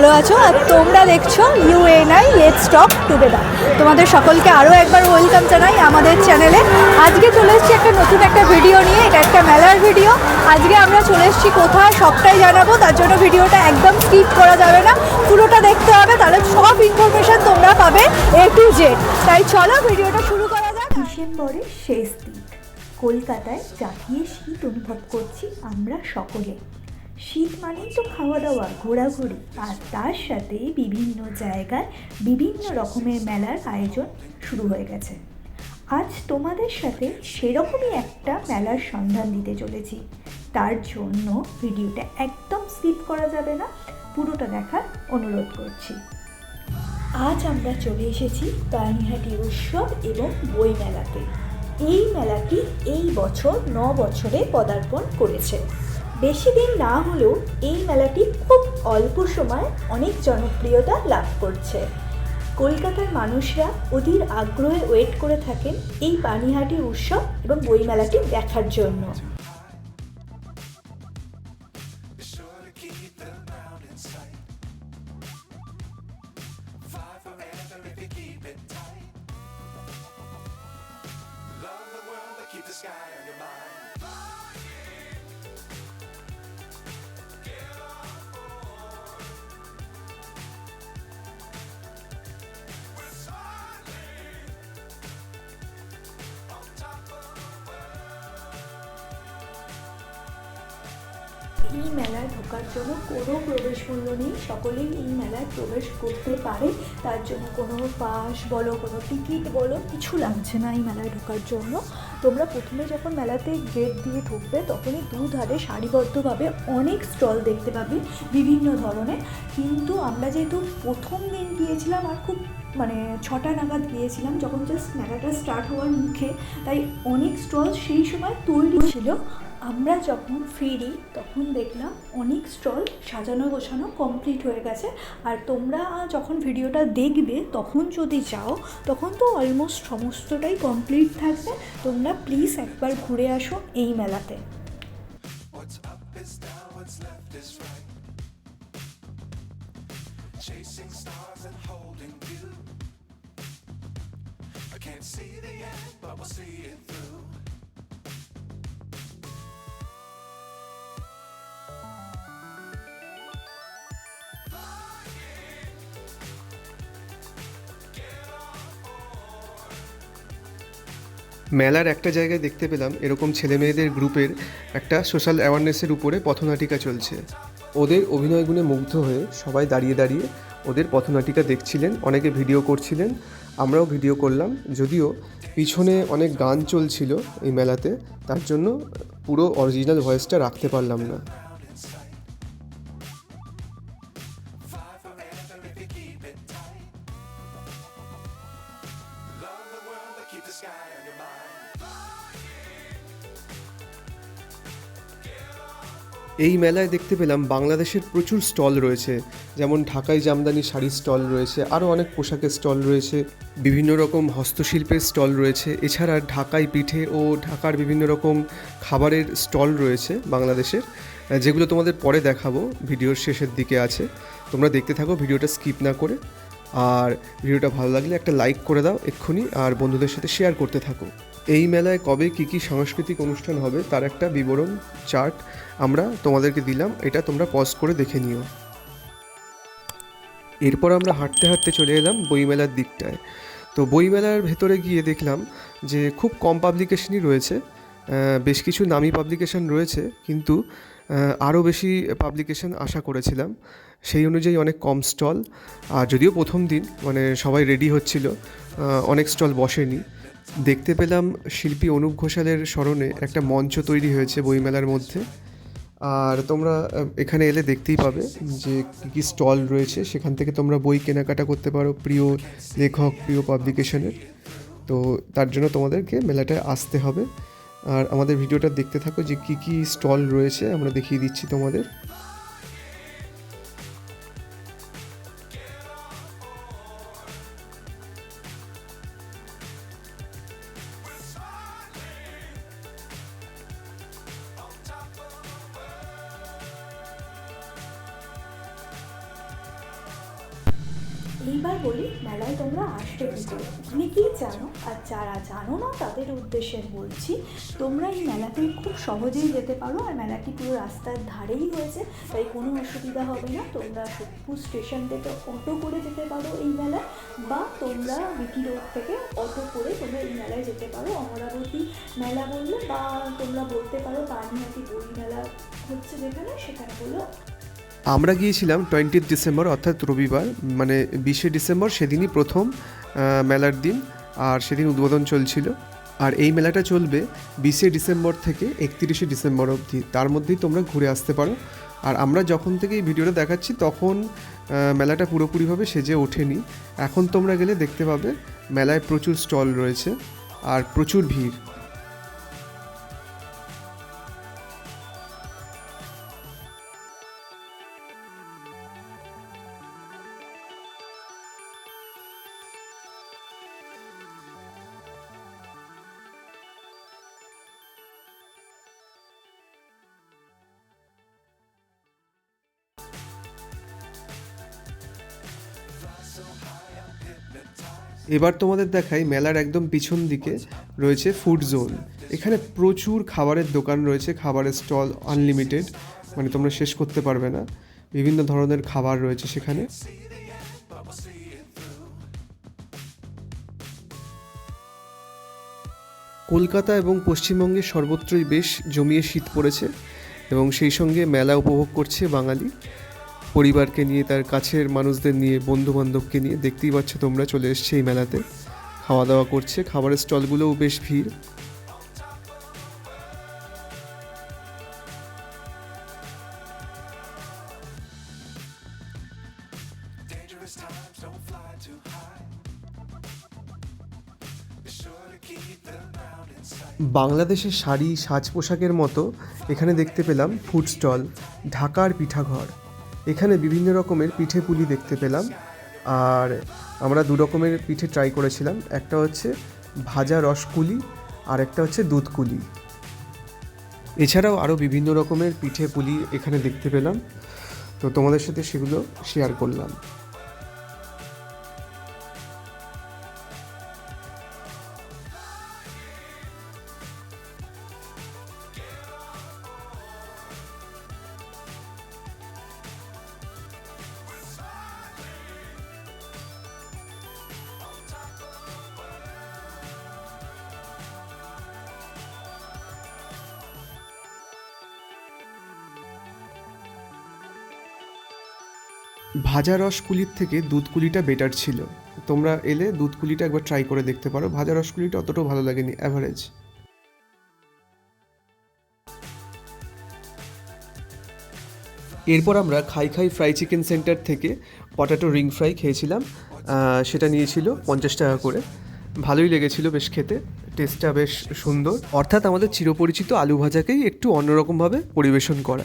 ভালো আছো আর তোমরা দেখছ ইউএনআই লেটস টক টুগেদার তোমাদের সকলকে আরও একবার ওয়েলকাম জানাই আমাদের চ্যানেলে আজকে চলে এসেছি একটা নতুন একটা ভিডিও নিয়ে, এটা একটা মেলার ভিডিও আজকে আমরা চলে এসেছি কোথায় সবটাই জানাব, তার জন্য ভিডিওটা একদম স্কিপ করা যাবে না। পুরোটা দেখতে হবে, তাহলে সব ইনফরমেশন তোমরা পাবে এ টু জেড তাই চলো ভিডিওটা শুরু করা যাক। ডিসেম্বরের শেষ দিন, কলকাতায় জাঁকিয়ে শীত অনুভব করছি আমরা সকলে। শীত মানেই তো খাওয়া দাওয়া ঘোরাঘুরি। আর তার সাথে বিভিন্ন জায়গায় বিভিন্ন রকমের মেলার আয়োজন শুরু হয়ে গেছে। আজ তোমাদের সাথে সেরকমই একটা মেলার সন্ধান দিতে চলেছি। তার জন্য ভিডিওটা একদম স্কিপ করা যাবে না, পুরোটা দেখার অনুরোধ করছি। আজ আমরা চলে এসেছি পানিহাটি উৎসব এবং বই মেলাতে। এই মেলাটি এই বছর ন বছরে পদার্পণ করেছে। বেশি দিন না হলেও এই মেলাটি খুব অল্প সময় অনেক জনপ্রিয়তা লাভ করছে। কলকাতার মানুষরা অধীর আগ্রহে ওয়েট করে থাকেন এই পানিহাটি উৎসব এবং বই মেলাটি দেখার জন্য। Keep the sky এই মেলায় ঢোকার জন্য কোনো প্রবেশ মূল্য নেই। সকলেই এই মেলায় প্রবেশ করতে পারে। তার জন্য কোনো পাস বলো, কোনো টিকিট বলো, কিছু লাগছে না এই মেলায় ঢোকার জন্য। তোমরা প্রথমে যখন মেলাতে গেট দিয়ে ঢুকবে, তখনই দুধারে সারিবদ্ধভাবে অনেক স্টল দেখতে পাবে, বিভিন্ন ধরনের। কিন্তু আমরা যেহেতু প্রথম দিন গিয়েছিলাম আর খুব মানে ছটা নাগাদ গিয়েছিলাম, যখন জাস্ট মেলাটা স্টার্ট হওয়ার মুখে, তাই অনেক স্টল সেই সময় তৈরি ছিল। আমরা যখন ফিরি তখন দেখলাম অনেক স্টল সাজানো গোছানো কমপ্লিট হয়ে গেছে। আর তোমরা যখন ভিডিওটা দেখবে তখন যদি যাও তখন তো অলমোস্ট সমস্তটাই কমপ্লিট থাকবে। তোমরা প্লিজ একবার ঘুরে আসো এই মেলাতে। See the end, but we'll see it through. মেলার একটা জায়গায় দেখতে পেলাম এরকম ছেলে মেয়েদের গ্রুপের একটা সোশ্যাল অ্যাওয়ারনেসের উপরে পথনাটিকা চলছে ওদের অভিনয় গুণে মুগ্ধ হয়ে সবাই দাঁড়িয়ে দাঁড়িয়ে ওদের পথনাটিকা দেখছিলেন, অনেকে ভিডিও করছিলেন, আমরাও ভিডিও করলাম যদিও পিছনে অনেক গান চলছিল এই মেলাতে, তার জন্য পুরো অরিজিনাল ভয়েসটা রাখতে পারলাম না keep the sky on your mind. এই মেলায় দেখতে পেলাম বাংলাদেশের প্রচুর স্টল রয়েছে, যেমন ঢাকাই জামদানি শাড়ির স্টল রয়েছে, আরও অনেক পোশাকের স্টল রয়েছে, বিভিন্ন রকম হস্তশিল্পের স্টল রয়েছে, এছাড়া ঢাকাই পিঠে ও ঢাকার বিভিন্ন রকম খাবারের স্টল রয়েছে বাংলাদেশের, যেগুলো তোমাদের পরে দেখাবো, ভিডিওর শেষের দিকে আছে, তোমরা দেখতে থাকো, ভিডিওটা স্কিপ না করে, আর ভিডিওটা ভালো লাগলে একটা লাইক করে দাও এক্ষুনি, আর বন্ধুদের সাথে শেয়ার করতে থাকো। এই মেলায় কবে কী কী সাংস্কৃতিক অনুষ্ঠান হবে তার একটা বিবরণ, চার্ট আমরা তোমাদেরকে দিলাম, এটা তোমরা পজ করে দেখে নিও। এরপর আমরা হাঁটতে হাঁটতে চলে এলাম বইমেলার দিকটায়। তো বইমেলার ভেতরে গিয়ে দেখলাম যে খুব কম পাবলিকেশনই রয়েছে বেশ কিছু নামি পাবলিকেশন রয়েছে, কিন্তু আরও বেশি পাবলিকেশন আশা করেছিলাম। সেই অনুযায়ী অনেক কম স্টল আর যদিও প্রথম দিন মানে সবাই রেডি হচ্ছিল অনেক স্টল বসেনি। দেখতে পেলাম শিল্পী অনুপ ঘোষালের স্মরণে একটা মঞ্চ তৈরি হয়েছে বইমেলার মধ্যে। আর তোমরা এখানে এলে দেখতেই পাবে যে কী কী স্টল রয়েছে। সেখান থেকে তোমরা বই কেনাকাটা করতে পারো প্রিয় লেখক, প্রিয় পাবলিকেশনের। তো তার জন্য তোমাদেরকে মেলাটায় আসতে হবে। আর আমাদের ভিডিওটা দেখতে থাকো যে কী কী স্টল রয়েছে, আমরা দেখিয়ে দিচ্ছি তোমাদের। এইবার বলি, মেলায় তোমরা আসবে কী করে? জানো আর যারা জানো না, তাদের উদ্দেশ্যে বলছি, তোমরা এই মেলাতে খুব সহজেই যেতে পারো আর মেলাটি পুরো রাস্তার ধারেই হয়েছে, তাই কোনো অসুবিধা হবে না। তোমরা সোদপুর স্টেশন থেকে অটো করে যেতে পারো এই মেলায়, বা তোমরা বিটি রোড থেকে অটো করে তোমরা এই মেলায় যেতে পারো। অমরাবতী মেলা বললে, বা তোমরা বলতে পারো পানিহাটি বই মেলা হচ্ছে যেখানে, সেখানে বলল আমরা গিয়েছিলাম টোয়েন্টিথ ডিসেম্বর অর্থাৎ রবিবার মানে বিশে ডিসেম্বর সেদিনই প্রথম মেলার দিন, আর সেদিন উদ্বোধন চলছিল। আর এই মেলাটা চলবে বিশে ডিসেম্বর থেকে একত্রিশে ডিসেম্বর অবধি। তার মধ্যেই তোমরা ঘুরে আসতে পারো। আর আমরা যখন থেকে এই ভিডিওটা দেখাচ্ছি, তখন মেলাটা পুরোপুরিভাবে সেজে ওঠেনি। এখন তোমরা গেলে দেখতে পাবে, মেলায় প্রচুর স্টল রয়েছে, আর প্রচুর ভিড়। এবার তোমাদের দেখাই মেলার একদম পিছন দিকে রয়েছে ফুড জোন এখানে প্রচুর খাবারের দোকান রয়েছে, খাবারের স্টল আনলিমিটেড মানে তোমরা শেষ করতে পারবে না। বিভিন্ন ধরনের খাবার রয়েছে সেখানে। কলকাতা এবং পশ্চিমবঙ্গে সর্বত্রই বেশ জমিয়ে শীত পড়েছে এবং সেই সঙ্গে মেলা উপভোগ করছে বাঙালি। পরিবারকে নিয়ে তার কাছের মানুষদের নিয়ে বন্ধু বান্ধবকে নিয়ে। দেখতেই পাচ্ছ তোমরা চলে এসছে এই মেলাতে। খাওয়া দাওয়া করছে। খাবারের স্টলগুলোও বেশ ভিড়। বাংলাদেশের শাড়ি সাজ পোশাকের মতো এখানে দেখতে পেলাম ফুড স্টল ঢাকার পিঠাঘর। এখানে বিভিন্ন রকমের পিঠে পুলি দেখতে পেলাম। আর আমরা দু রকমের পিঠে ট্রাই করেছিলাম। একটা হচ্ছে ভাজা রসকুলি আর একটা হচ্ছে দুধকুলি এছাড়াও আরও বিভিন্ন রকমের পিঠে পুলি এখানে দেখতে পেলাম। তো তোমাদের সাথে সেগুলো শেয়ার করলাম। ভাজা রসকুলির থেকে দুধকুলিটা বেটার ছিল। তোমরা এলে দুধকুলিটা একবার ট্রাই করে দেখতে পারো। ভাজা রসকুলিটা অতটাও ভালো লাগেনি অ্যাভারেজ এরপর আমরা Khai Khai fry chicken centre থেকে পটাটো রিং ফ্রাই খেয়েছিলাম। সেটা নিয়েছিল পঞ্চাশ টাকা করে। ভালোই লেগেছিল বেশ খেতে। টেস্টটা বেশ সুন্দর। অর্থাৎ আমাদের চিরপরিচিত আলু ভাজাকেই একটু অন্যরকমভাবে পরিবেশন করা।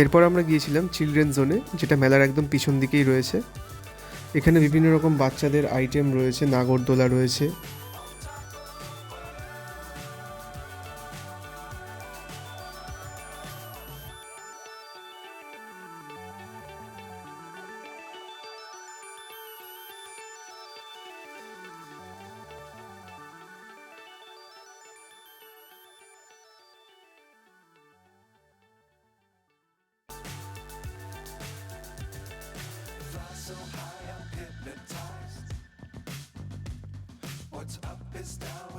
এরপর আমরা গিয়েছিলাম চিলড্রেন জোনে যেটা মেলার একদম পিছন দিকেই রয়েছে। এখানে বিভিন্ন রকম বাচ্চাদের আইটেম রয়েছে, নাগরদোলা রয়েছে।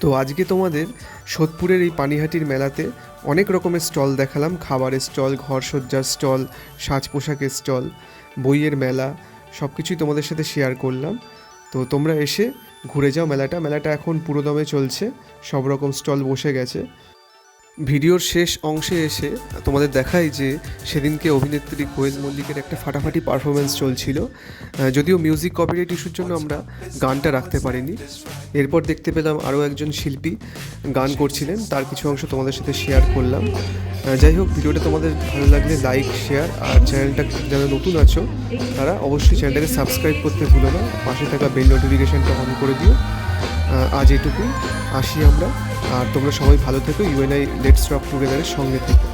তো আজকে তোমাদের সোদপুরের এই পানিহাটির মেলাতে অনেক রকমের স্টল দেখালাম। খাবারের স্টল, ঘরসজ্জার স্টল সাজ পোশাকের স্টল, বইয়ের মেলা সব কিছুই তোমাদের সাথে শেয়ার করলাম। তো তোমরা এসে ঘুরে যাও মেলাটা। মেলাটা এখন পুরোদমে চলছে। সব রকম স্টল বসে গেছে। ভিডিওর শেষ অংশে এসে তোমাদের দেখাই যে সেদিনকে অভিনেত্রী কোয়েল মল্লিকের একটা ফাটাফাটি পারফরমেন্স চলছিল। যদিও মিউজিক কপিরাইট ইস্যুর জন্য আমরা গানটা রাখতে পারিনি। এরপর দেখতে পেলাম আরও একজন শিল্পী গান করছিলেন। তার কিছু অংশ তোমাদের সাথে শেয়ার করলাম। যাই হোক, ভিডিওটা তোমাদের ভালো লাগলে লাইক শেয়ার আর চ্যানেলটা যারা নতুন আছো, তারা অবশ্যই চ্যানেলটাকে সাবস্ক্রাইব করতে ভুলো না। পাশে থাকা বেল নোটিফিকেশানটা অন করে দিও। আজ এটুকুই। আসি আমরা আর তোমরা সবাই ভালো থেকো ইউএনআই লেটস রক টুগেদারের সঙ্গে থেকো।